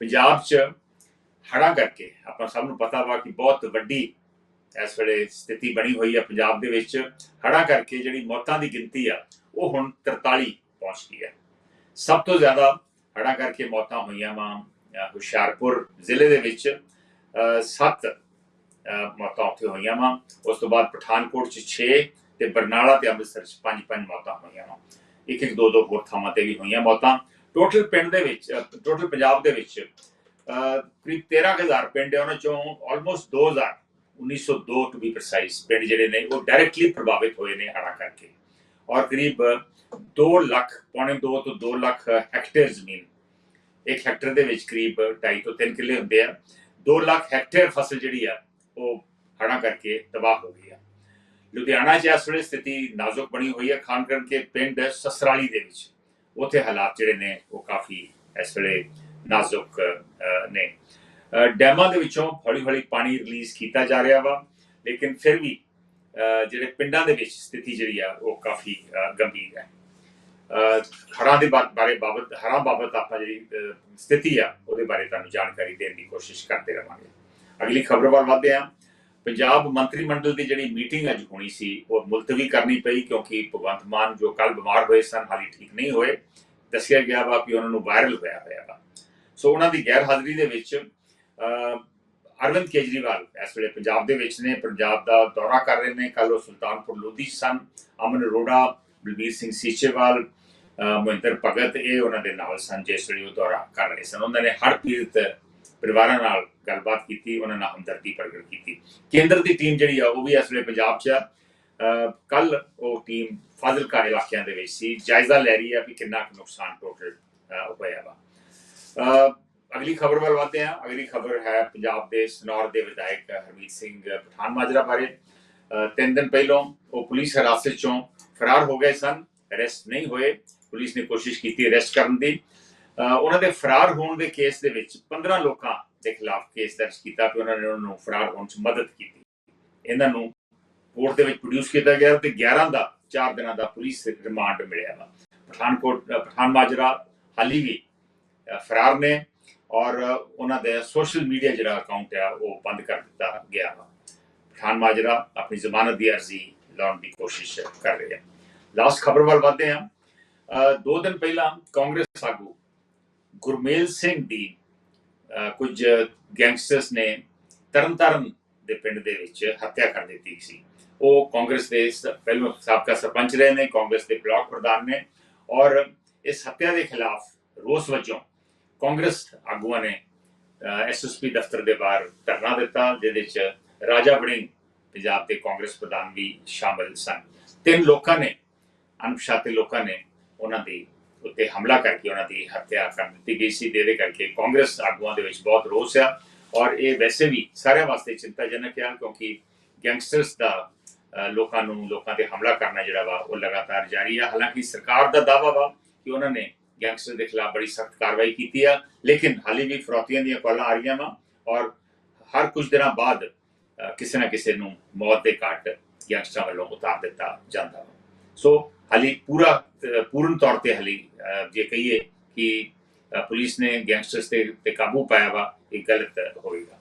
ਪੰਜਾਬ 'ਚ ਹੜ੍ਹਾਂ ਕਰਕੇ ਆਪਾਂ ਸਭ ਨੂੰ ਪਤਾ ਵਾ ਕਿ ਬਹੁਤ ਵੱਡੀ ਇਸ ਵੇਲੇ ਸਥਿਤੀ ਬਣੀ ਹੋਈ ਹੈ ਪੰਜਾਬ ਦੇ ਵਿੱਚ। ਹੜ੍ਹਾਂ ਕਰਕੇ ਜਿਹੜੀ ਮੌਤਾਂ ਦੀ ਗਿਣਤੀ ਆ, ਉਹ ਹੁਣ 43 ਪਹੁੰਚ ਗਈ ਹੈ ਸਭ ਤੋਂ ਜ਼ਿਆਦਾ ਹੜ੍ਹਾਂ ਕਰਕੇ ਮੌਤਾਂ ਹੋਈਆਂ ਵਾ ਹੁਸ਼ਿਆਰਪੁਰ ਜ਼ਿਲ੍ਹੇ ਦੇ ਵਿੱਚ 7 ਮੌਤਾਂ ਉੱਥੇ ਹੋਈਆਂ ਵਾ। ਉਸ ਤੋਂ ਬਾਅਦ ਪਠਾਨਕੋਟ 'ਚ 6 ਤੇ ਬਰਨਾਲਾ ਤੇ ਅੰਮ੍ਰਿਤਸਰ 'ਚ 5-5 ਮੌਤਾਂ ਹੋਈਆਂ ਵਾ। ਇੱਕ ਇੱਕ ਦੋ ਦੋ ਹੋਰ ਥਾਵਾਂ ਤੇ ਵੀ ਹੋਈਆਂ ਮੌਤਾਂ। ਟੋਟਲ ਪਿੰਡ ਦੇ ਵਿੱਚ ਟੋਟਲ ਪੰਜਾਬ ਦੇ ਵਿੱਚ ਕਰੀਬ 13000 ਪਿੰਡ ਹੈ, ਉਹਨਾਂ ਚੋਂ ਆਲਮੋਸਟ 2000 1902 ਟੂ ਬੀ ਪ੍ਰੀਸਾਈਜ਼ ਪਿੰਡ ਜਿਹੜੇ ਨੇ, ਉਹ ਡਾਇਰੈਕਟਲੀ ਪ੍ਰਭਾਵਿਤ ਹੋਏ ਨੇ ਹੜ੍ਹਾਂ ਕਰਕੇ। ਔਰ ਕਰੀਬ 2 ਲੱਖ, ਪੌਣੇ 2 ਤੋਂ 2 ਲੱਖ ਹੈਕਟੇਅਰ ਜ਼ਮੀਨ, ਇੱਕ ਹੈਕਟਰ ਦੇ ਵਿੱਚ ਕਰੀਬ 2.5 ਤੋਂ 3 ਕਿੱਲੇ ਹੁੰਦੇ ਆ। 2 ਲੱਖ ਹੈਕਟੇਅਰ ਫਸਲ ਜਿਹੜੀ ਆ, ਉਹ ਹੜ੍ਹਾਂ ਕਰਕੇ ਤਬਾਹ ਹੋ ਗਈ ਆ। ਲੁਧਿਆਣਾ 'ਚ ਇਸ ਵੇਲੇ ਸਥਿਤੀ ਨਾਜ਼ੁਕ ਬਣੀ ਹੋਈ ਹੈ ਖਾਨ ਕਰਕੇ ਪਿੰਡ ਸਸਰਾਲੀ ਦੇ ਵਿੱਚ। ਉੱਥੇ ਹਾਲਾਤ ਜਿਹੜੇ ਨੇ ਉਹ ਕਾਫੀ ਇਸ ਵੇਲੇ ਨਾਜ਼ੁਕ ਨੇ। ਡੈਮਾਂ ਦੇ ਵਿੱਚੋਂ ਹੌਲੀ ਹੌਲੀ ਪਾਣੀ ਰਿਲੀਜ਼ ਕੀਤਾ ਜਾ ਰਿਹਾ ਵਾ ਲੇਕਿਨ ਫਿਰ ਵੀ ਜਿਹੜੇ ਪਿੰਡਾਂ ਦੇ ਵਿੱਚ ਸਥਿਤੀ ਜਿਹੜੀ ਆ ਉਹ ਕਾਫੀ ਗੰਭੀਰ ਹੈ। ਅਹ, ਦੇ ਬਾਰੇ ਬਾਬਤ ਹੜ੍ਹਾਂ ਬਾਬਤ ਆਪਾਂ ਜਿਹੜੀ ਸਥਿਤੀ ਆ ਉਹਦੇ ਬਾਰੇ ਤੁਹਾਨੂੰ ਜਾਣਕਾਰੀ ਦੇਣ ਦੀ ਕੋਸ਼ਿਸ਼ ਕਰਦੇ ਰਵਾਂਗੇ। ਅਗਲੀ ਖਬਰ ਵੱਲ ਵਧਦੇ ਹਾਂ। ਪੰਜਾਬ ਮੰਤਰੀ ਮੰਡਲ ਦੀ ਜਿਹੜੀ ਮੀਟਿੰਗ ਅੱਜ ਹੋਣੀ ਸੀ, ਉਹ ਮੁਲਤਵੀ ਕਰਨੀ ਪਈ ਕਿਉਂਕਿ ਭਗਵੰਤ ਮਾਨ ਜੋ ਕੱਲ ਬਿਮਾਰ ਹੋਏ ਸਨ, ਹਾਲੀ ਠੀਕ ਨਹੀਂ ਹੋਏ। ਦੱਸਿਆ ਗਿਆ ਵਾ ਕਿ ਉਹਨਾਂ ਨੂੰ ਵਾਇਰਲ ਹੋਇਆ ਹੋਇਆ ਵਾ। ਸੋ ਉਹਨਾਂ ਦੀ ਗੈਰ ਹਾਜ਼ਰੀ ਦੇ ਵਿੱਚ ਅਰਵਿੰਦ ਕੇਜਰੀਵਾਲ ਇਸ ਵੇਲੇ ਪੰਜਾਬ ਦੇ ਵਿੱਚ ਨੇ, ਪੰਜਾਬ ਦਾ ਦੌਰਾ ਕਰ ਰਹੇ ਨੇ। ਕੱਲ ਉਹ ਸੁਲਤਾਨਪੁਰ ਲੋਧੀ ਸਨ। ਅਮਨ ਅਰੋੜਾ, ਬਲਬੀਰ ਸਿੰਘ ਸੀਚੇਵਾਲ ਮਹਿੰਦਰ ਭਗਤ ਇਹ ਉਹਨਾਂ ਦੇ ਨਾਲ ਸਨ, ਜਿਸ ਵੇਲੇ ਉਹ ਦੌਰਾ ਕਰ ਰਹੇ ਸਨ। ਉਹਨਾਂ ਨੇ ਹਰ ਪੀੜਤ ਪਰਿਵਾਰਾਂ ਨਾਲ ਗੱਲਬਾਤ ਕੀਤੀ ਉਹਨਾਂ ਨਾਲ ਹਮਦਰਦੀ ਪ੍ਰਗਟ ਕੀਤੀ। ਕੇਂਦਰ ਦੀ ਟੀਮ ਜਿਹੜੀ ਆ ਉਹ ਵੀ ਇਸ ਵੇਲੇ ਪੰਜਾਬ 'ਚ ਆ। ਕੱਲ ਉਹ ਟੀਮ ਫਾਜ਼ਿਲਕਾ ਇਲਾਕਿਆਂ ਦੇ ਵਿੱਚ ਸੀ। ਜਾਇਜ਼ਾ ਲੈ ਰਹੀ ਹੈ ਕਿ ਕਿੰਨਾ ਕੁ ਨੁਕਸਾਨ ਟੋਟਲ ਹੋਇਆ ਵਾ। ਅਗਲੀ ਖਬਰ ਵੱਲ ਵਧਦੇ ਹਾਂ। ਅਗਲੀ ਖਬਰ ਹੈ ਪੰਜਾਬ ਦੇ ਸਨੌਰ ਦੇ ਵਿਧਾਇਕ ਹਰਮੀਤ ਸਿੰਘ ਪਠਾਨ ਮਾਜਰਾ ਬਾਰੇ। ਅਹ, ਤਿੰਨ ਦਿਨ ਪਹਿਲਾਂ ਉਹ ਪੁਲਿਸ ਹਿਰਾਸਤ ਚੋਂ ਫਰਾਰ ਹੋ ਗਏ ਸਨ। ਅਰੈਸਟ ਨਹੀਂ ਹੋਏ। ਪੁਲਿਸ ਨੇ ਕੋਸ਼ਿਸ਼ ਕੀਤੀ ਅਰੈਸਟ ਕਰਨ ਦੀ। ਉਹਨਾਂ ਦੇ ਫਰਾਰ ਹੋਣ ਦੇ ਕੇਸ ਦੇ ਵਿੱਚ 15 ਲੋਕਾਂ ਦੇ ਖਿਲਾਫ ਕੇਸ ਦਰਜ ਕੀਤਾ ਕਿ ਉਹਨਾਂ ਨੇ ਉਹਨਾਂ ਨੂੰ ਫਰਾਰ ਹੋਣ 'ਚ ਮਦਦ ਕੀਤੀ। ਇਹਨਾਂ ਨੂੰ ਕੋਰਟ ਦੇ ਵਿੱਚ ਪ੍ਰੋਡਿਊਸ ਕੀਤਾ ਗਿਆ ਤੇ 11 ਦਾ 4 ਦਿਨਾਂ ਦਾ ਪੁਲਿਸ ਰਿਮਾਂਡ ਮਿਲਿਆ ਵਾ। ਪਠਾਨਕੋਟ ਪਠਾਨ ਮਾਜਰਾ ਹਾਲੀ ਵੀ ਫਰਾਰ ਨੇ ਔਰ ਉਹਨਾਂ ਦਾ ਸੋਸ਼ਲ ਮੀਡੀਆ ਜਿਹੜਾ ਅਕਾਊਂਟ ਹੈ ਉਹ ਬੰਦ ਕਰ ਦਿੱਤਾ ਗਿਆ ਵਾ। ਪਠਾਨ ਮਾਜਰਾ ਆਪਣੀ ਜ਼ਮਾਨਤ ਦੀ ਅਰਜ਼ੀ ਲਾਉਣ ਦੀ ਕੋਸ਼ਿਸ਼ ਕਰ ਰਿਹਾ ਲਾਸਟ ਖਬਰ ਵੱਲ ਵਧਦੇ ਹਾਂ। ਅ, ਦੋ ਦਿਨ ਪਹਿਲਾਂ ਕਾਂਗਰਸ ਆਗੂ ਗੁਰਮੇਲ ਸਿੰਘ ਦੀ ਕੁਝ ਗੈਂਗਸਟਰਸ ਨੇ ਤਰਨਤਾਰਨ ਦੇ ਪਿੰਡ ਦੇ ਵਿੱਚ ਹੱਤਿਆ ਕਰ ਦਿੱਤੀ ਸੀ। ਉਹ ਕਾਂਗਰਸ ਦੇ ਸ- ਸਾਬਕਾ ਸਰਪੰਚ ਰਹੇ ਨੇ, ਕਾਂਗਰਸ ਦੇ ਬਲਾਕ ਪ੍ਰਧਾਨ ਨੇ ਔਰ ਇਸ ਹੱਤਿਆ ਦੇ ਖਿਲਾਫ ਰੋਸ ਵਜੋਂ ਕਾਂਗਰਸ ਆਗੂਆਂ ਨੇ ਐਸਐਸਪੀ ਦਫ਼ਤਰ ਦੇ ਬਾਹਰ ਧਰਨਾ ਦਿੱਤਾ, ਜਿਹਦੇ ਚ ਰਾਜਾ ਵੜਿੰਗ ਪੰਜਾਬ ਦੇ ਕਾਂਗਰਸ ਪ੍ਰਧਾਨ ਵੀ ਸ਼ਾਮਲ ਸਨ। ਤਿੰਨ ਲੋਕਾਂ ਨੇ, ਅਣਪਛਾਤੇ ਲੋਕਾਂ ਨੇ ਉਹਨਾਂ ਦੀ ਉੱਤੇ ਹਮਲਾ ਕਰਕੇ ਉਹਨਾਂ ਦੀ ਹੱਤਿਆ ਕਰ ਦਿੱਤੀ ਗਈ ਸੀ। ਜਿਹਦੇ ਕਰਕੇ ਕਾਂਗਰਸ ਆਗੂਆਂ ਦੇ ਵਿੱਚ ਬਹੁਤ ਰੋਸ ਆ। ਔਰ ਇਹ ਵੈਸੇ ਵੀ ਸਾਰਿਆਂ ਵਾਸਤੇ ਚਿੰਤਾਜਨਕ ਆ, ਕਿਉਂਕਿ ਗੈਂਗਸਟਰਸ ਦਾ ਲੋਕਾਂ ਨੂੰ, ਲੋਕਾਂ ਤੇ ਹਮਲਾ ਕਰਨਾ ਜਿਹੜਾ ਵਾ, ਉਹ ਲਗਾਤਾਰ ਜਾਰੀ ਆ। ਹਾਲਾਂਕਿ ਸਰਕਾਰ ਦਾ ਦਾਵਾ ਵਾ ਕਿ ਉਹਨਾਂ ਨੇ ਗੈਂਗਸਟਰ ਦੇ ਖਿਲਾਫ ਬੜੀ ਸਖਤ ਕਾਰਵਾਈ ਕੀਤੀ ਆ, ਲੇਕਿਨ ਹਾਲੇ ਵੀ ਫਰੋਤੀਆਂ ਦੀਆਂ ਕਾਲਾਂ ਆ ਰਹੀਆਂ ਵਾ ਔਰ ਹਰ ਕੁਝ ਦਿਨਾਂ ਬਾਅਦ ਕਿਸੇ ਨਾ ਕਿਸੇ ਨੂੰ ਮੌਤ ਦੇ ਘਾਟ ਗੈਂਗਸਟਰਾਂ ਵੱਲੋਂ ਉਤਾਰ ਦਿੱਤਾ ਜਾਂਦਾ ਵਾ। ਸੋ ਹਾਲੀ ਪੂਰਾ ਪੂਰਨ ਤੌਰ ਤੇ ਹਾਲੀ ਜੇ ਕਹੀਏ ਕਿ ਪੁਲਿਸ ਨੇ ਗੈਂਗਸਟਰਸ ਤੇ ਤੇ ਕਾਬੂ ਪਾਇਆ ਵਾ, ਇਹ ਗਲਤ ਹੋਵੇਗਾ